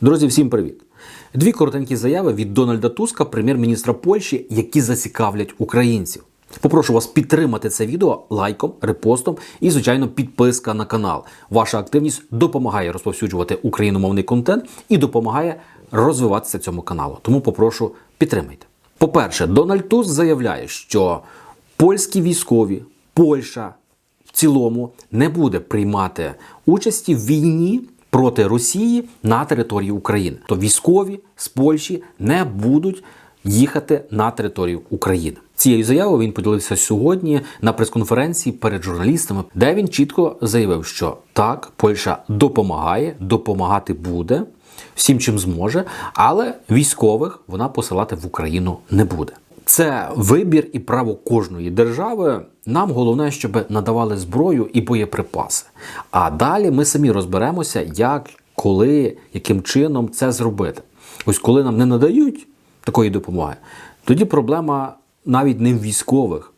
Друзі, всім привіт! Дві коротенькі заяви від Дональда Туска, прем'єр-міністра Польщі, які зацікавлять українців. Попрошу вас підтримати це відео лайком, репостом і, звичайно, підписка на канал. Ваша активність допомагає розповсюджувати україномовний контент і допомагає розвиватися цьому каналу. Тому попрошу підтримайте. По-перше, Дональд Туск заявляє, що польські військові, Польща в цілому не буде приймати участі в війні проти Росії на території України. То військові з Польщі не будуть їхати на територію України. Цією заявою він поділився сьогодні на прес-конференції перед журналістами, де він чітко заявив, що так, Польща допомагає, допомагати буде всім, чим зможе, але військових вона посилати в Україну не буде. Це вибір і право кожної держави. Нам головне, щоб надавали зброю і боєприпаси. А далі ми самі розберемося, як, коли, яким чином це зробити. Ось коли нам не надають такої допомоги, тоді проблема навіть не в військових,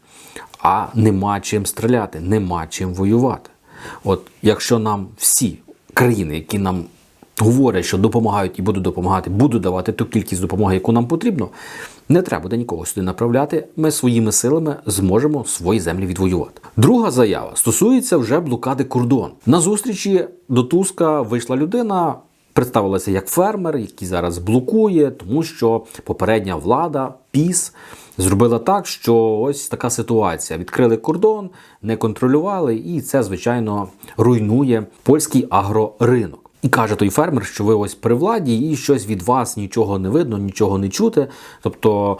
а нема чим стріляти, нема чим воювати. От якщо нам всі країни, які нам говорять, що допомагають і будуть допомагати, будуть давати ту кількість допомоги, яку нам потрібно, не треба буде нікого сюди направляти. Ми своїми силами зможемо свої землі відвоювати. Друга заява стосується вже блокади кордону. На зустрічі до Туска вийшла людина. Представилася як фермер, який зараз блокує, тому що попередня влада ПІС зробила так, що ось така ситуація: відкрили кордон, не контролювали, і це звичайно руйнує польський агроринок. І каже той фермер, що ви ось при владі, і щось від вас нічого не видно, нічого не чути. Тобто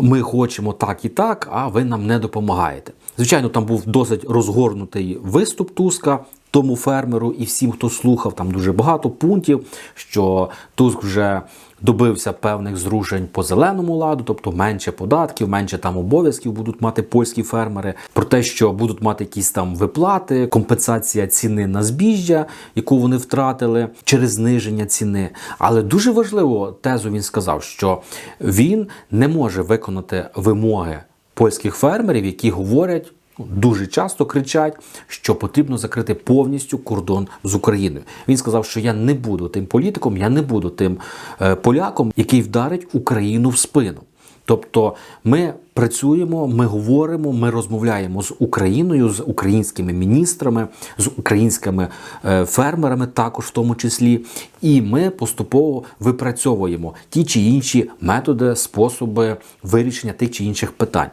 ми хочемо так і так, а ви нам не допомагаєте. Звичайно, там був досить розгорнутий виступ Туска. Тому фермеру і всім, хто слухав, там дуже багато пунктів, що Туск вже добився певних зрушень по зеленому ладу, тобто менше податків, менше там обов'язків будуть мати польські фермери, про те, що будуть мати якісь там виплати, компенсація ціни на збіжжя, яку вони втратили через зниження ціни. Але дуже важливо тезу він сказав, що він не може виконати вимоги польських фермерів, які говорять. Дуже часто кричать, що потрібно закрити повністю кордон з Україною. Він сказав, що я не буду тим політиком, я не буду тим е, поляком, який вдарить Україну в спину. Тобто ми працюємо, ми говоримо, ми розмовляємо з Україною, з українськими міністрами, з українськими е, фермерами, також в тому числі, і ми поступово випрацьовуємо ті чи інші методи, способи вирішення тих чи інших питань.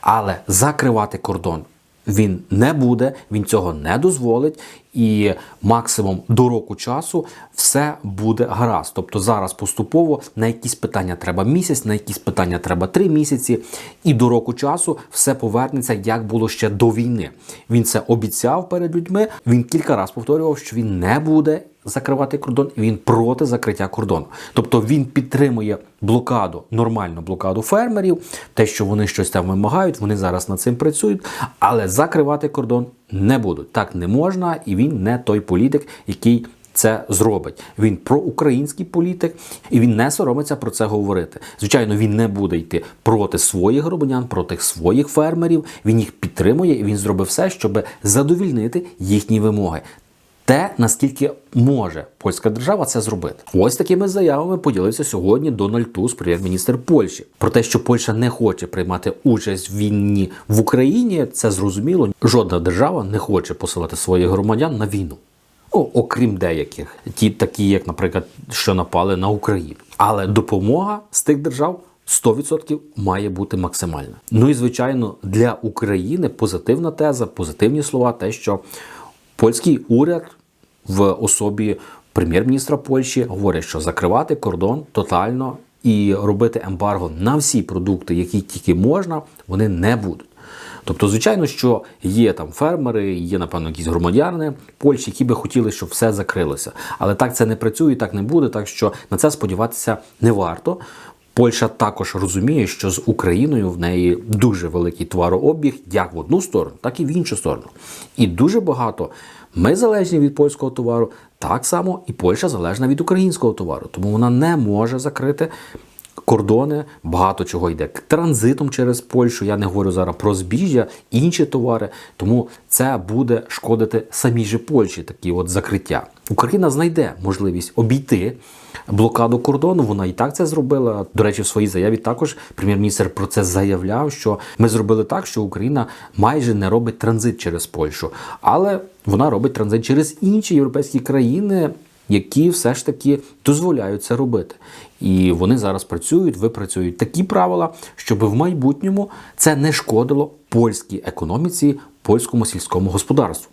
Але закривати кордон він не буде, він цього не дозволить, і максимум до року часу все буде гаразд. Тобто зараз поступово на якісь питання треба місяць, на якісь питання треба три місяці, і до року часу все повернеться, як було ще до війни. Він це обіцяв перед людьми. Він кілька разів повторював, що він не буде закривати кордон, він проти закриття кордону. Тобто він підтримує блокаду, нормальну блокаду фермерів, те, що вони щось там вимагають, вони зараз над цим працюють, але закривати кордон не будуть. Так не можна, і він не той політик, який. Це зробить. Він проукраїнський політик, і він не соромиться про це говорити. Звичайно, він не буде йти проти своїх громадян, проти своїх фермерів. Він їх підтримує, і він зробив все, щоб задовільнити їхні вимоги те, наскільки може польська держава це зробити. Ось такими заявами поділився сьогодні Дональд Туск, прем'єр-міністр Польщі. Про те, що Польща не хоче приймати участь в війні в Україні, це зрозуміло. Жодна держава не хоче посилати своїх громадян на війну. Ну, окрім деяких, ті такі, як, наприклад, що напали на Україну. Але допомога з тих держав 100% має бути максимальна. Ну і звичайно, для України позитивна теза, позитивні слова, те, що польський уряд в особі прем'єр-міністра Польщі говорять, що закривати кордон тотально і робити ембарго на всі продукти, які тільки можна, вони не будуть. Тобто, звичайно, що є там фермери, є, напевно, якісь громадяни Польщі, які би хотіли, щоб все закрилося. Але так це не працює, так не буде, так що на це сподіватися не варто. Польща також розуміє, що з Україною в неї дуже великий товарообіг, як в одну сторону, так і в іншу сторону. І дуже багато ми залежні від польського товару, так само і Польща залежна від українського товару. Тому вона не може закрити кордони, багато чого йде транзитом через Польщу. Я не говорю зараз про збіжжя, інші товари. Тому це буде шкодити самій же Польщі, такі от закриття. Україна знайде можливість обійти блокаду кордону. Вона і так це зробила. До речі, в своїй заяві також прем'єр-міністр про це заявляв, що ми зробили так, що Україна майже не робить транзит через Польщу, але вона робить транзит через інші європейські країни. Які все ж таки дозволяють це робити, і вони зараз працюють, випрацюють такі правила, щоб в майбутньому це не шкодило польській економіці, польському сільському господарству.